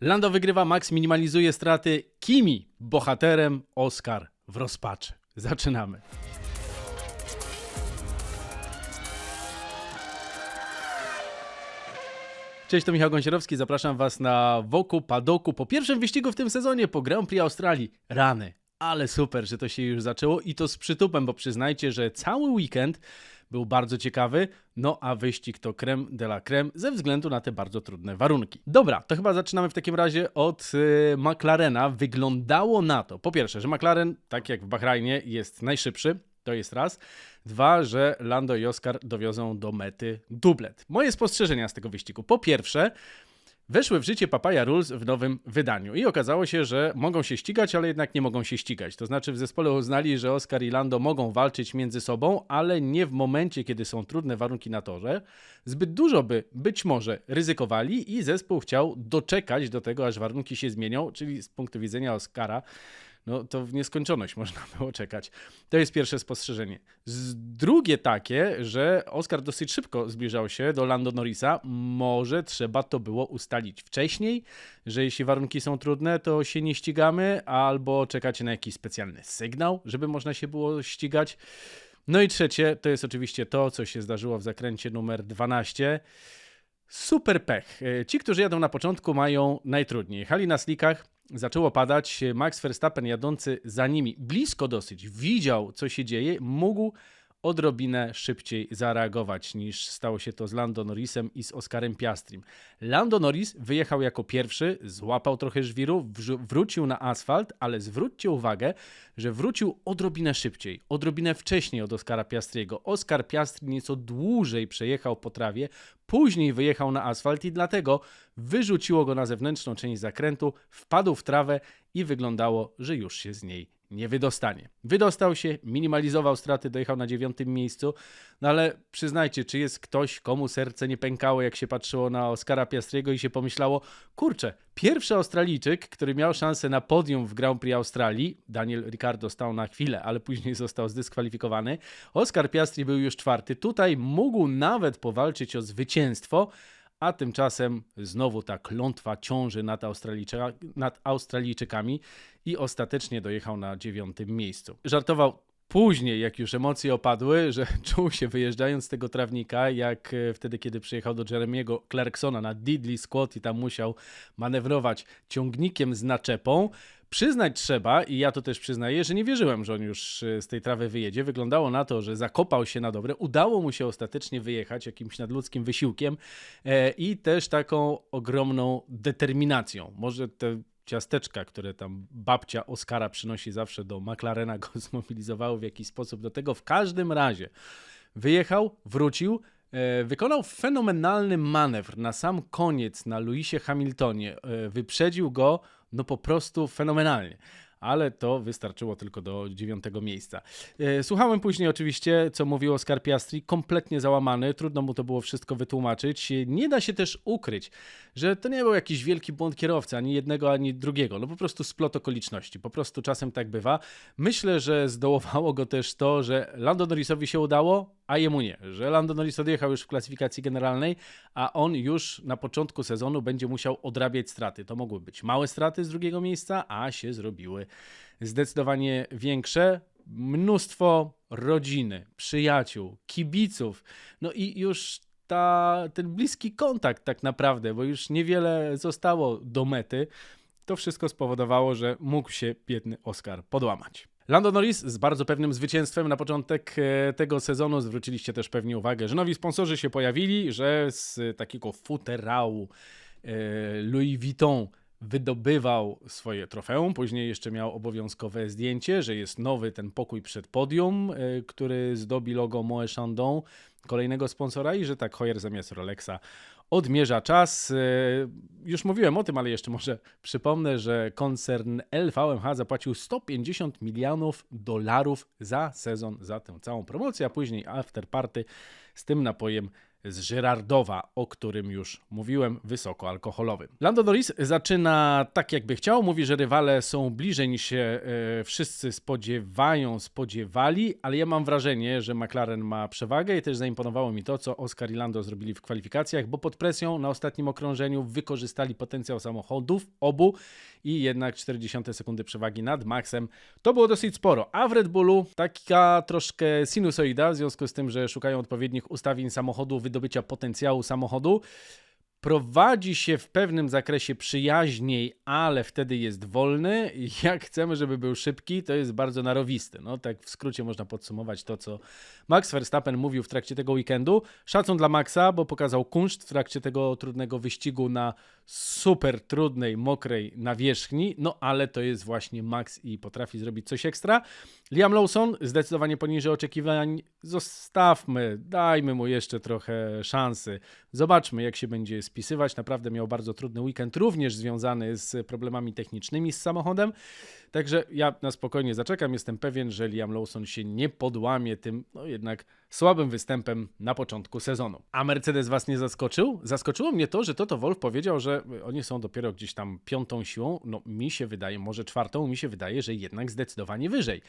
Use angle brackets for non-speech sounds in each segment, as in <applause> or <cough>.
Lando wygrywa, Max minimalizuje straty. Kimi bohaterem, Oscar w rozpaczy. Zaczynamy. Cześć, to Michał Gąsierowski, zapraszam Was na Woku Padoku po pierwszym wyścigu w tym sezonie po Grand Prix Australii. Rany, ale super, że to się już zaczęło i to z przytupem, bo przyznajcie, że cały weekend był bardzo ciekawy, no a wyścig to creme de la creme ze względu na te bardzo trudne warunki. Dobra, to chyba zaczynamy w takim razie od y, McLarena. Wyglądało na to, po pierwsze, że McLaren, tak jak w Bahrajnie, jest najszybszy, to jest raz. Dwa, że Lando i Oscar dowiozą do mety dublet. Moje spostrzeżenia z tego wyścigu. Po pierwsze, weszły w życie Papaya Rules w nowym wydaniu i okazało się, że mogą się ścigać, ale jednak nie mogą się ścigać. To znaczy w zespole uznali, że Oscar i Lando mogą walczyć między sobą, ale nie w momencie, kiedy są trudne warunki na torze. Zbyt dużo by być może ryzykowali i zespół chciał doczekać do tego, aż warunki się zmienią, czyli z punktu widzenia Oscara no to w nieskończoność można <laughs> było czekać. To jest pierwsze spostrzeżenie. Z drugie takie, że Oscar dosyć szybko zbliżał się do Lando Norrisa. Może trzeba to było ustalić wcześniej, że jeśli warunki są trudne, to się nie ścigamy, albo czekacie na jakiś specjalny sygnał, żeby można się było ścigać. No i trzecie, to jest oczywiście to, co się zdarzyło w zakręcie numer 12. Super pech. Ci, którzy jadą na początku, mają najtrudniej. Jechali na slikach, zaczęło padać. Max Verstappen jadący za nimi, blisko dosyć, widział co się dzieje, mógł odrobinę szybciej zareagować niż stało się to z Lando Norrisem i z Oscarem Piastrim. Lando Norris wyjechał jako pierwszy, złapał trochę żwiru, wrócił na asfalt, ale zwróćcie uwagę, że wrócił odrobinę szybciej, odrobinę wcześniej od Oscara Piastriego. Oscar Piastri nieco dłużej przejechał po trawie, później wyjechał na asfalt i dlatego wyrzuciło go na zewnętrzną część zakrętu, wpadł w trawę i wyglądało, że już się z niej nie wydostanie. Wydostał się, minimalizował straty, dojechał na dziewiątym miejscu, no ale przyznajcie, czy jest ktoś, komu serce nie pękało, jak się patrzyło na Oscara Piastriego i się pomyślało, kurczę, pierwszy Australijczyk, który miał szansę na podium w Grand Prix Australii, Daniel Ricciardo stał na chwilę, ale później <laughs> został zdyskwalifikowany, Oscar Piastri był już czwarty, tutaj mógł nawet powalczyć o zwycięstwo, a tymczasem znowu ta klątwa ciąży nad, Australijczyka, nad Australijczykami i ostatecznie dojechał na dziewiątym miejscu. Żartował później, jak już emocje opadły, że <laughs> czuł się wyjeżdżając z tego trawnika, jak e, wtedy, kiedy przyjechał do Jeremiego Clarksona na Diddley Squad i tam musiał manewrować ciągnikiem z naczepą. Przyznać trzeba, i ja to też przyznaję, że nie wierzyłem, że on już e, z tej trawy wyjedzie. Wyglądało na to, że zakopał się na dobre. Udało mu się ostatecznie wyjechać jakimś nadludzkim wysiłkiem e, i też taką ogromną determinacją. Może te ciasteczka, które tam babcia Oscara przynosi zawsze do McLarena, <laughs> go zmobilizowały w jakiś sposób do tego. W każdym razie wyjechał, wrócił, e, wykonał fenomenalny manewr na sam koniec na Lewisie Hamiltonie. E, wyprzedził go no po prostu fenomenalnie. Ale to wystarczyło tylko do dziewiątego miejsca. E, Słuchałem później oczywiście, co mówił Oskar Piastri, kompletnie załamany, trudno mu to było wszystko wytłumaczyć. Nie da się też ukryć, że to nie był jakiś wielki błąd kierowcy, ani jednego, ani drugiego. No po prostu splot okoliczności, po prostu czasem tak bywa. Myślę, że zdołowało go też to, że Lando Norrisowi się udało, a jemu nie. Że Lando Norris odjechał już w klasyfikacji generalnej, a on już na początku sezonu będzie musiał odrabiać straty. To mogły być małe straty z drugiego miejsca, a się zrobiły zdecydowanie większe. Mnóstwo rodziny, przyjaciół, kibiców, no i już ta, ten bliski kontakt tak naprawdę, bo już niewiele zostało do mety. To wszystko spowodowało, że mógł się biedny Oscar podłamać. Lando Norris z bardzo pewnym zwycięstwem na początek e, tego sezonu. Zwróciliście też pewnie uwagę, że nowi sponsorzy się pojawili, że z takiego futerału e, Louis Vuitton wydobywał swoje trofeum. Później jeszcze miał obowiązkowe zdjęcie, że jest nowy ten pokój przed podium, e, który zdobi logo Moe Chandon, kolejnego sponsora i że tak Hoyer zamiast Rolexa odmierza czas. E, Już mówiłem o tym, ale jeszcze może przypomnę, że koncern LVMH zapłacił 150 milionów dolarów za sezon, za tę całą promocję, a później after party z tym napojem z Żyrardowa, o którym już mówiłem, wysokoalkoholowym. Lando Norris zaczyna tak, jakby chciał. Mówi, że rywale są bliżej niż się e, wszyscy spodziewają, spodziewali, ale ja mam wrażenie, że McLaren ma przewagę i też zaimponowało mi to, co Oscar i Lando zrobili w kwalifikacjach, bo pod presją na ostatnim okrążeniu wykorzystali potencjał samochodów obu i jednak 40 sekundy przewagi nad Maxem to było dosyć sporo. A w Red Bullu taka troszkę sinusoida, w związku z tym, że szukają odpowiednich ustawień samochodu, wydobycia potencjału samochodu. Prowadzi się w pewnym zakresie przyjaźniej, ale wtedy jest wolny. Jak chcemy, żeby był szybki, to jest bardzo narowisty. No, tak w skrócie można podsumować to, co Max Verstappen mówił w trakcie tego weekendu. Szacun dla Maxa, bo pokazał kunszt w trakcie tego trudnego wyścigu na super trudnej, mokrej nawierzchni, no ale to jest właśnie Max i potrafi zrobić coś ekstra. Liam Lawson zdecydowanie poniżej oczekiwań. Zostawmy, dajmy mu jeszcze trochę szansy. Zobaczmy, jak się będzie spisywać. Naprawdę miał bardzo trudny weekend, również związany z problemami technicznymi z samochodem. Także ja na spokojnie zaczekam. Jestem pewien, że Liam Lawson się nie podłamie tym, no jednak słabym występem na początku sezonu. A Mercedes was nie zaskoczył? Zaskoczyło mnie to, że Toto Wolf powiedział, że oni są dopiero gdzieś tam piątą siłą. No mi się wydaje, może czwartą, mi się wydaje, że jednak zdecydowanie wyżej.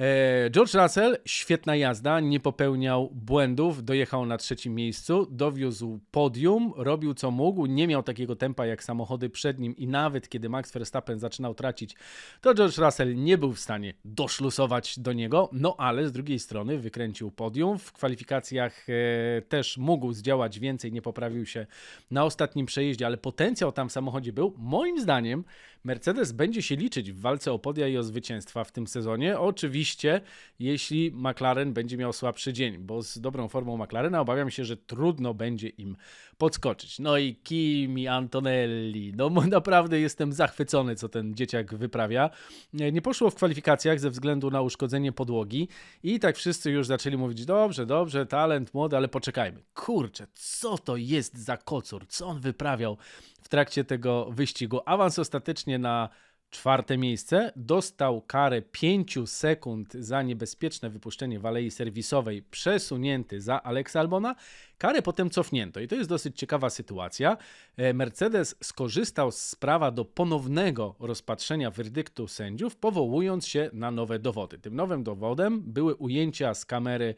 E, George Russell, świetna jazda, nie popełniał błędów, dojechał na trzecim miejscu, dowiózł podium, robił co mógł, nie miał takiego tempa jak samochody przed nim i nawet kiedy Max Verstappen zaczynał tracić, to George Russell nie był w stanie doszlusować do niego, no ale z drugiej strony wykręcił podium, w kwalifikacjach e, też mógł zdziałać więcej, nie poprawił się na ostatnim przejeździe, ale potencjał tam w samochodzie był. Moim zdaniem Mercedes będzie się liczyć w walce o podia i o zwycięstwa w tym sezonie. Oczywiście, jeśli McLaren będzie miał słabszy dzień, bo z dobrą formą McLarena obawiam się, że trudno będzie im podskoczyć. No i Kimi Antonelli. No naprawdę jestem zachwycony, co ten dzieciak wyprawia. Nie poszło w kwalifikacjach ze względu na uszkodzenie podłogi i tak wszyscy już zaczęli mówić, dobrze, dobrze, talent młody, ale poczekajmy. Kurczę, co to jest za kocur? Co on wyprawiał w trakcie tego wyścigu? Awans ostatecznie na czwarte miejsce. Dostał karę 5 sekund za niebezpieczne wypuszczenie w alei serwisowej, przesunięty za Alexa Albona. Karę potem cofnięto i to jest dosyć ciekawa sytuacja. E, Mercedes skorzystał z prawa do ponownego rozpatrzenia werdyktu sędziów, powołując się na nowe dowody. Tym nowym dowodem były ujęcia z kamery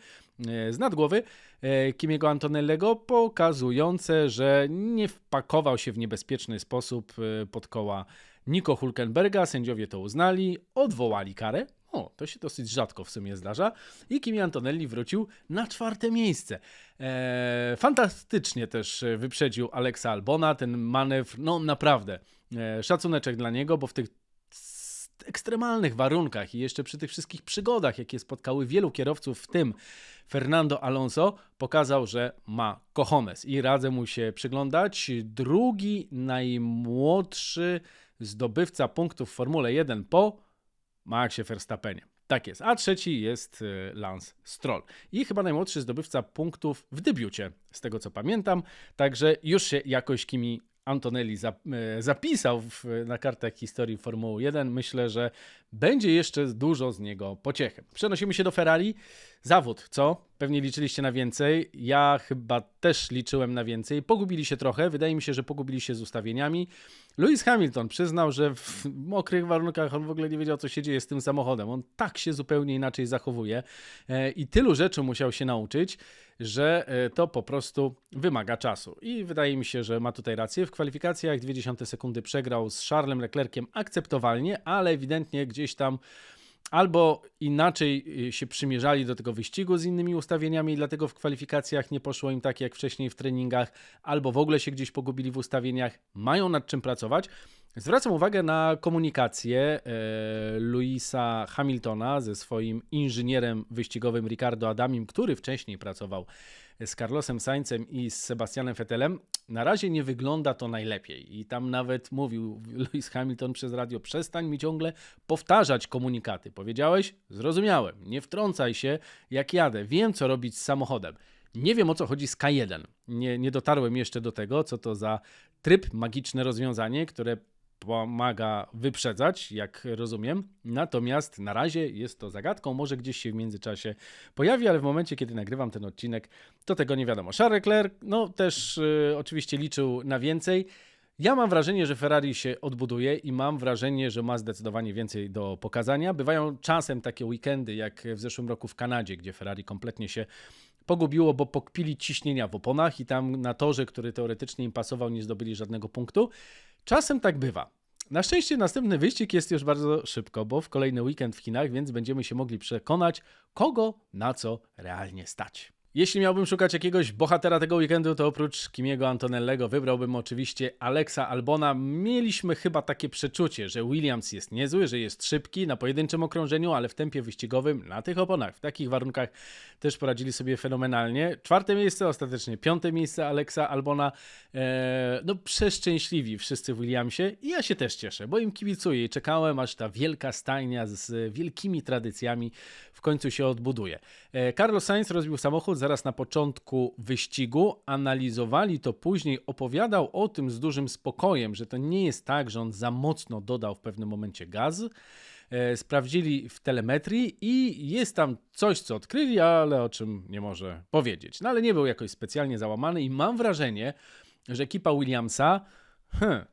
e, z nadgłowy e, Kimiego Antonellego, pokazujące, że nie wpakował się w niebezpieczny sposób pod koła Nico Hulkenberga, sędziowie to uznali, odwołali karę. O, to się dosyć rzadko w sumie zdarza. I Kimi Antonelli wrócił na czwarte miejsce. Eee, fantastycznie też wyprzedził Alexa Albona. Ten manewr, no naprawdę, e, szacuneczek dla niego, bo w tych ekstremalnych warunkach i jeszcze przy tych wszystkich przygodach, jakie spotkały wielu kierowców, w tym Fernando Alonso, pokazał, że ma cojones i radzę mu się przyglądać. Drugi najmłodszy zdobywca punktów w Formule 1 po Maxie Verstappenie. Tak jest. A trzeci jest y, Lance Stroll. I chyba najmłodszy zdobywca punktów w debiucie, z tego co pamiętam. Także już się jakoś Kimi Antonelli e, zapisał na kartach historii Formuły 1. Myślę, że będzie jeszcze dużo z niego pociechy. Przenosimy się do Ferrari. Zawód, co? Pewnie liczyliście na więcej. Ja chyba też liczyłem na więcej. Pogubili się trochę. Wydaje mi się, że pogubili się z ustawieniami. Lewis Hamilton przyznał, że w mokrych warunkach on w ogóle nie wiedział, co się dzieje z tym samochodem. On tak się zupełnie inaczej zachowuje e, i tylu rzeczy musiał się nauczyć, że e, to po prostu wymaga czasu. I wydaje mi się, że ma tutaj rację. W kwalifikacjach 20 sekundy przegrał z Charlesem Leclerciem akceptowalnie, ale ewidentnie gdzieś tam albo inaczej y, się przymierzali do tego wyścigu z innymi ustawieniami, dlatego w kwalifikacjach nie poszło im tak jak wcześniej w treningach, albo w ogóle się gdzieś pogubili w ustawieniach, mają nad czym pracować. Zwracam uwagę na komunikację e, Louisa Hamiltona ze swoim inżynierem wyścigowym Ricardo Adamim, który wcześniej pracował z Carlosem Saincem i z Sebastianem Vettelem, na razie nie wygląda to najlepiej. I tam nawet mówił Lewis Hamilton przez radio: przestań mi ciągle powtarzać komunikaty. Powiedziałeś? Zrozumiałem. Nie wtrącaj się, jak jadę. Wiem, co robić z samochodem. Nie wiem o co chodzi z K1. Nie, nie dotarłem jeszcze do tego, co to za tryb, magiczne rozwiązanie, które pomaga wyprzedzać, jak rozumiem. Natomiast na razie jest to zagadką, może gdzieś się w międzyczasie pojawi, ale w momencie, kiedy nagrywam ten odcinek, to tego nie wiadomo. Charles Leclerc, no też y, oczywiście liczył na więcej. Ja mam wrażenie, że Ferrari się odbuduje i mam wrażenie, że ma zdecydowanie więcej do pokazania. Bywają czasem takie weekendy, jak w zeszłym roku w Kanadzie, gdzie Ferrari kompletnie się pogubiło, bo pokpili ciśnienia w oponach i tam na torze, który teoretycznie im pasował, nie zdobyli żadnego punktu. Czasem tak bywa. Na szczęście następny wyścig jest już bardzo szybko, bo w kolejny weekend w Chinach, więc będziemy się mogli przekonać, kogo na co realnie stać. Jeśli miałbym szukać jakiegoś bohatera tego weekendu, to oprócz Kimiego Antonellego wybrałbym oczywiście Alexa Albona. Mieliśmy chyba takie przeczucie, że Williams jest niezły, że jest szybki na pojedynczym okrążeniu, ale w tempie wyścigowym na tych oponach, w takich warunkach też poradzili sobie fenomenalnie. Czwarte miejsce, ostatecznie piąte miejsce Alexa Albona. Eee, no przeszczęśliwi wszyscy w Williamsie i ja się też cieszę, bo im kibicuję i czekałem aż ta wielka stajnia z wielkimi tradycjami w końcu się odbuduje. Eee, Carlos Sainz rozbił samochód zaraz na początku wyścigu, analizowali to później, opowiadał o tym z dużym spokojem, że to nie jest tak, że on za mocno dodał w pewnym momencie gaz. E, sprawdzili w telemetrii i jest tam coś, co odkryli, ale o czym nie może powiedzieć. No ale nie był jakoś specjalnie załamany i mam wrażenie, że ekipa Williamsa hmm,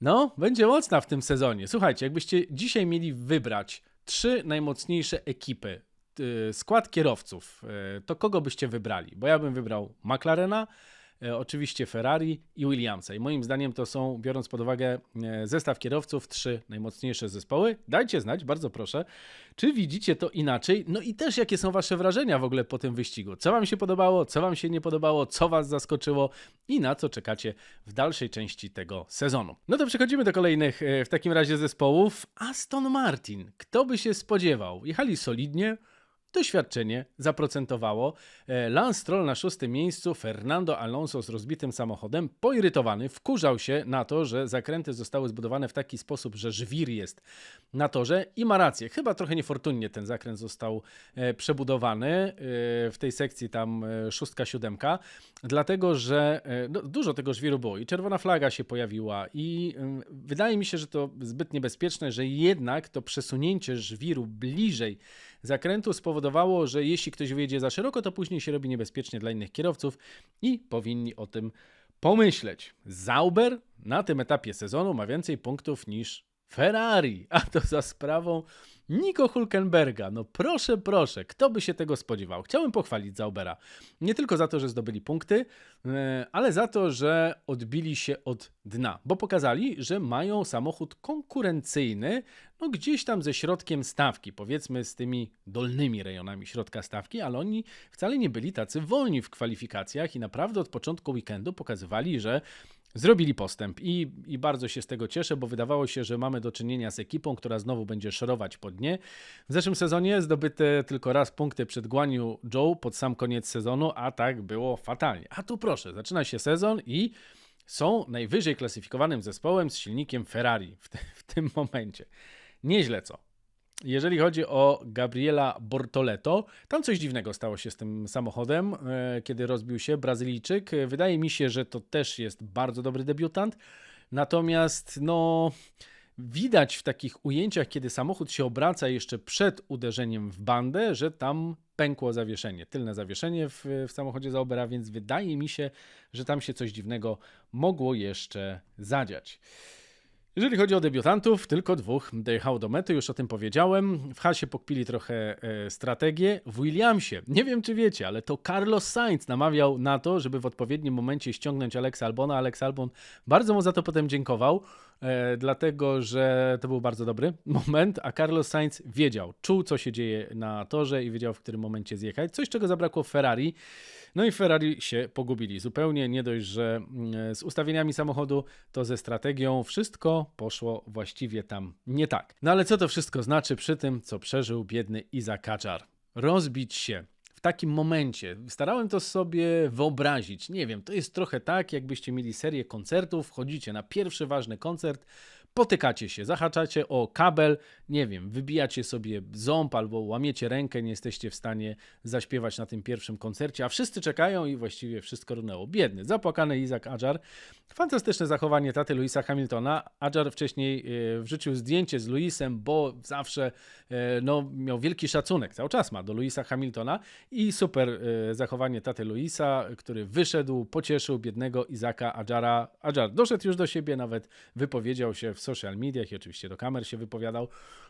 no, będzie mocna w tym sezonie. Słuchajcie, jakbyście dzisiaj mieli wybrać trzy najmocniejsze ekipy skład kierowców, y, to kogo byście wybrali? Bo ja bym wybrał McLarena, y, oczywiście Ferrari i Williamsa. I moim zdaniem to są, biorąc pod uwagę zestaw kierowców, trzy najmocniejsze zespoły. Dajcie znać, bardzo proszę, czy widzicie to inaczej. No i też jakie są Wasze wrażenia w ogóle po tym wyścigu. Co Wam się podobało, co Wam się nie podobało, co Was zaskoczyło i na co czekacie w dalszej części tego sezonu. No to przechodzimy do kolejnych w takim razie zespołów. Aston Martin. Kto by się spodziewał? Jechali solidnie Doświadczenie zaprocentowało. E, Lance Stroll na szóstym miejscu, Fernando Alonso z rozbitym samochodem, poirytowany, wkurzał się na to, że zakręty zostały zbudowane w taki sposób, że żwir jest na torze i ma rację. Chyba trochę niefortunnie ten zakręt został e, przebudowany e, w tej sekcji tam szóstka, siódemka, dlatego że no, dużo tego żwiru było i czerwona flaga się pojawiła i wydaje mi się, że to zbyt niebezpieczne, że jednak to przesunięcie żwiru bliżej zakrętu spowodowało, że jeśli ktoś wyjedzie za szeroko, to później się robi niebezpiecznie dla innych kierowców i powinni o tym pomyśleć. Zauber na tym etapie sezonu ma więcej punktów niż Ferrari, a to za sprawą Nico Hulkenberga. No proszę, proszę, kto by się tego spodziewał? Chciałem pochwalić Zaubera. Nie tylko za to, że zdobyli punkty, e, ale za to, że odbili się od dna, bo pokazali, że mają samochód konkurencyjny, no gdzieś tam ze środkiem stawki, powiedzmy z tymi dolnymi rejonami środka stawki, ale oni wcale nie byli tacy wolni w kwalifikacjach i naprawdę od początku weekendu pokazywali, że Zrobili postęp i, i bardzo się z tego cieszę, bo wydawało się, że mamy do czynienia z ekipą, która znowu będzie szorować po dnie. W zeszłym sezonie zdobyte tylko raz punkty przed Guaniu Joe pod sam koniec sezonu, a tak było fatalnie. A tu proszę, zaczyna się sezon i są najwyżej klasyfikowanym zespołem z silnikiem Ferrari w, te, w tym momencie. Nieźle co. Jeżeli chodzi o Gabriela Bortoleto, tam coś dziwnego stało się z tym samochodem, e, kiedy rozbił się Brazylijczyk. Wydaje mi się, że to też jest bardzo dobry debiutant. Natomiast, no, widać w takich ujęciach, kiedy samochód się obraca jeszcze przed uderzeniem w bandę, że tam pękło zawieszenie, tylne zawieszenie w, w samochodzie Zaubera, więc wydaje mi się, że tam się coś dziwnego mogło jeszcze zadziać. Jeżeli chodzi o debiutantów, tylko dwóch dojechało do mety, już o tym powiedziałem. W Hasie pokpili trochę e, strategię. W Williamsie, nie wiem czy wiecie, ale to Carlos Sainz namawiał na to, żeby w odpowiednim momencie ściągnąć Alexa Albona. Alex Albon bardzo mu za to potem dziękował, dlatego że to był bardzo dobry <laughs> moment, a Carlos Sainz wiedział, czuł co się dzieje na torze i wiedział w którym momencie zjechać. Coś, czego zabrakło Ferrari. No i Ferrari się pogubili zupełnie. Nie dość, że mm, z ustawieniami samochodu, to ze strategią wszystko poszło właściwie tam nie tak. No ale co to wszystko znaczy przy tym, co przeżył biedny Iza Kaczar? Rozbić się w takim momencie. Starałem to sobie wyobrazić. Nie wiem, to jest trochę tak, jakbyście mieli serię koncertów, wchodzicie na pierwszy ważny koncert, potykacie się, zahaczacie o kabel, nie wiem, wybijacie sobie ząb albo łamiecie rękę, nie jesteście w stanie zaśpiewać na tym pierwszym koncercie, a wszyscy czekają i właściwie wszystko runęło. Biedny, zapłakany Izak Adjar. Fantastyczne zachowanie taty Louisa Hamiltona. Adjar wcześniej e, wrzucił zdjęcie z Louisem, bo zawsze e, no, miał wielki szacunek, cały czas ma do Louisa Hamiltona i super e, zachowanie taty Louisa, który wyszedł, pocieszył biednego Izaka Adjara. Adjar doszedł już do siebie, nawet wypowiedział się w social mediach i oczywiście do kamer się wypowiadał.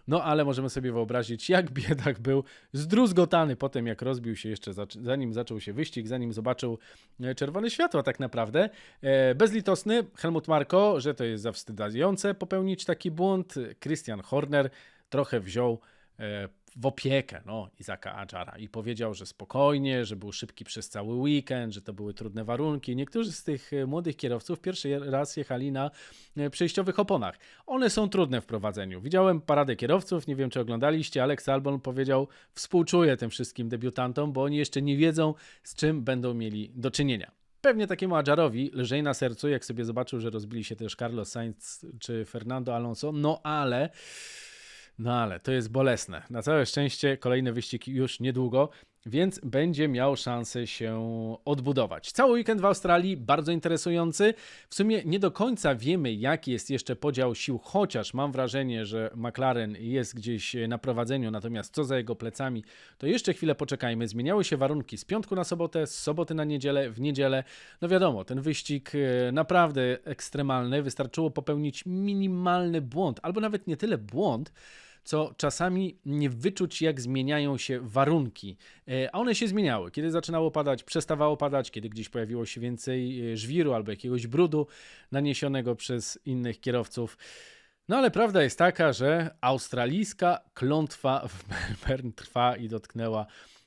No ale możemy sobie wyobrazić, jak <laughs> biedak był zdruzgotany po tym, jak rozbił się jeszcze, zanim zaczął się wyścig, zanim zobaczył e, czerwone światła tak naprawdę. E, Bezlitosny Helmut Marko, że to jest zawstydzające popełnić taki błąd. Christian Horner trochę wziął e, w opiekę no, Izaka Adżara i powiedział, że spokojnie, że był szybki przez cały weekend, że to były trudne warunki. Niektórzy z tych e, młodych kierowców pierwszy raz jechali na e, przejściowych oponach. One są trudne w prowadzeniu. Widziałem paradę kierowców, nie wiem czy oglądaliście, Alex Albon powiedział, współczuję tym wszystkim debiutantom, bo oni jeszcze nie wiedzą z czym będą mieli do czynienia. Pewnie takiemu Adżarowi lżej na sercu, jak sobie zobaczył, że rozbili się też Carlos Sainz czy Fernando Alonso, no ale no ale to jest bolesne. Na całe szczęście kolejny wyścig już niedługo, więc będzie miał szansę się odbudować. Cały weekend w Australii bardzo interesujący. W sumie nie do końca wiemy, jaki jest jeszcze podział sił, chociaż mam wrażenie, że McLaren jest gdzieś na prowadzeniu, natomiast co za jego plecami, to jeszcze chwilę poczekajmy. Zmieniały się warunki z piątku na sobotę, z soboty na niedzielę, w niedzielę. No wiadomo, ten wyścig e, naprawdę ekstremalny. Wystarczyło popełnić minimalny błąd, albo nawet nie tyle błąd, co czasami nie wyczuć, jak zmieniają się warunki. E, A one się zmieniały. Kiedy zaczynało padać, przestawało padać, kiedy gdzieś pojawiło się więcej e, żwiru albo jakiegoś brudu naniesionego przez innych kierowców. No ale prawda jest taka, że australijska klątwa w <laughs> Melbourne trwa i dotknęła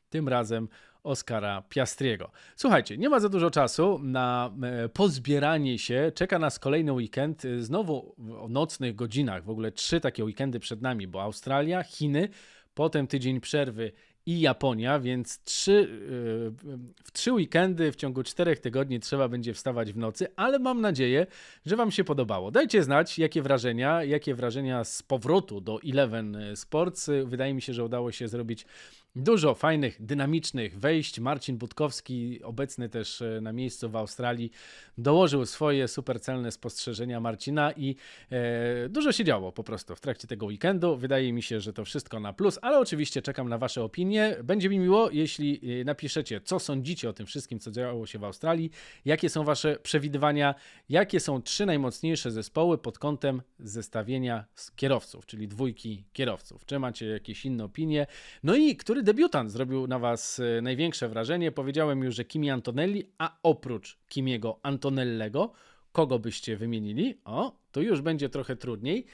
tym razem Oskara Piastriego. Słuchajcie, nie ma za dużo czasu na e, pozbieranie się. Czeka nas kolejny weekend, e, znowu w nocnych godzinach. W ogóle trzy takie weekendy przed nami, bo Australia, Chiny, potem tydzień przerwy i Japonia, więc trzy, e, w trzy weekendy w ciągu czterech tygodni trzeba będzie wstawać w nocy, ale mam nadzieję, że Wam się podobało. Dajcie znać, jakie wrażenia, jakie wrażenia z powrotu do Eleven Sports. Wydaje mi się, że udało się zrobić Dużo fajnych, dynamicznych wejść. Marcin Budkowski, obecny też e, na miejscu w Australii, dołożył swoje supercelne spostrzeżenia Marcina i e, dużo się działo po prostu w trakcie tego weekendu. Wydaje mi się, że to wszystko na plus, ale oczywiście czekam na Wasze opinie. Będzie mi miło, jeśli e, napiszecie, co sądzicie o tym wszystkim, co działo się w Australii, jakie są Wasze przewidywania, jakie są trzy najmocniejsze zespoły pod kątem zestawienia kierowców, czyli dwójki kierowców. Czy macie jakieś inne opinie? No i który debiutant zrobił na Was e, największe wrażenie? Powiedziałem już, że Kimi Antonelli, a oprócz Kimiego Antonellego, kogo byście wymienili? O, to już będzie trochę trudniej.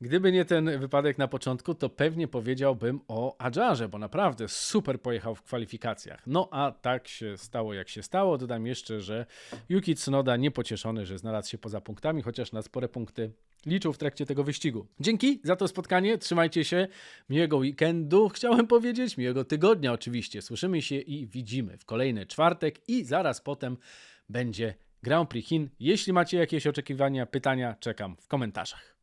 Gdyby nie ten wypadek na początku, to pewnie powiedziałbym o Adżarze, bo naprawdę super pojechał w kwalifikacjach. No a tak się stało, jak się stało. Dodam jeszcze, że Yuki Tsunoda niepocieszony, że znalazł się poza punktami, chociaż na spore punkty liczył w trakcie tego wyścigu. Dzięki za to spotkanie, trzymajcie się, miłego weekendu, chciałem powiedzieć, miłego tygodnia oczywiście. Słyszymy się i widzimy w kolejny czwartek i zaraz potem będzie Grand Prix Chin. Jeśli macie jakieś oczekiwania, pytania, czekam w komentarzach.